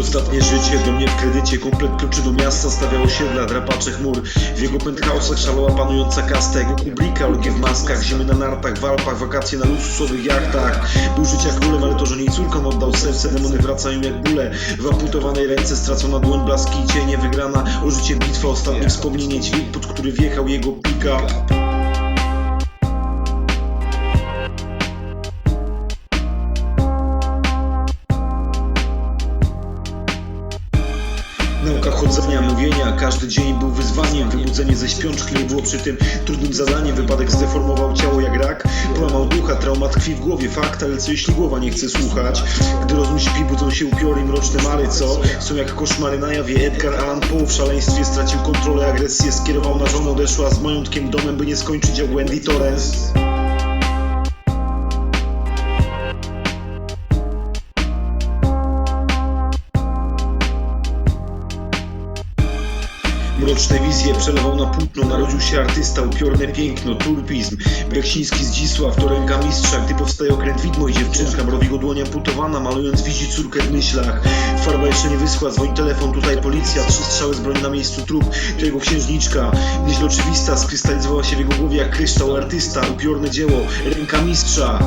Ostatnie życie do mnie w kredycie, komplet kluczy do miasta, stawia osiedla, drapacze chmur. W jego penthouse'ach szalała panująca kasta, jego Kubricka, ludzie w maskach, zimy na nartach, w Alpach, wakacje na luksusowych jachtach. Był życia królem, ale to, że niej córką oddał serce, demony wracają jak bóle. W amputowanej ręce stracona dłoń, blaski i cienie, wygrana o życie bitwa, ostatnie wspomnienie, dźwięk, pod który wjechał jego pick-up. Nauka chodzenia, mówienia, każdy dzień był wyzwaniem. Wybudzenie ze śpiączki nie było przy tym trudnym zadaniem Wypadek zdeformował ciało jak rak. Połamał ducha, trauma tkwi w głowie. Fakt, ale co jeśli głowa nie chce słuchać. Gdy rozum śpi, budzą się upiory i mroczne mary Co? Są jak koszmary na jawie. Edgar Allan Poe w szaleństwie stracił kontrolę. Agresję skierował na żonę, odeszła z majątkiem domem By nie skończyć. Jak Wendy Torres Mroczne wizje przelewał na płótno, narodził się artysta, upiorne piękno, turpizm. Beksiński Zdzisław to ręka mistrza, gdy powstaje okręt widmo i dziewczynka, mrowi go dłoń amputowana, malując widzi córkę w myślach. Farba jeszcze nie wyschła, dzwoni telefon, tutaj policja, trzy strzały z broni na miejscu trup, to jego księżniczka. Myśl oczywista skrystalizowała się w jego głowie jak kryształ, artysta, upiorne dzieło, ręka mistrza.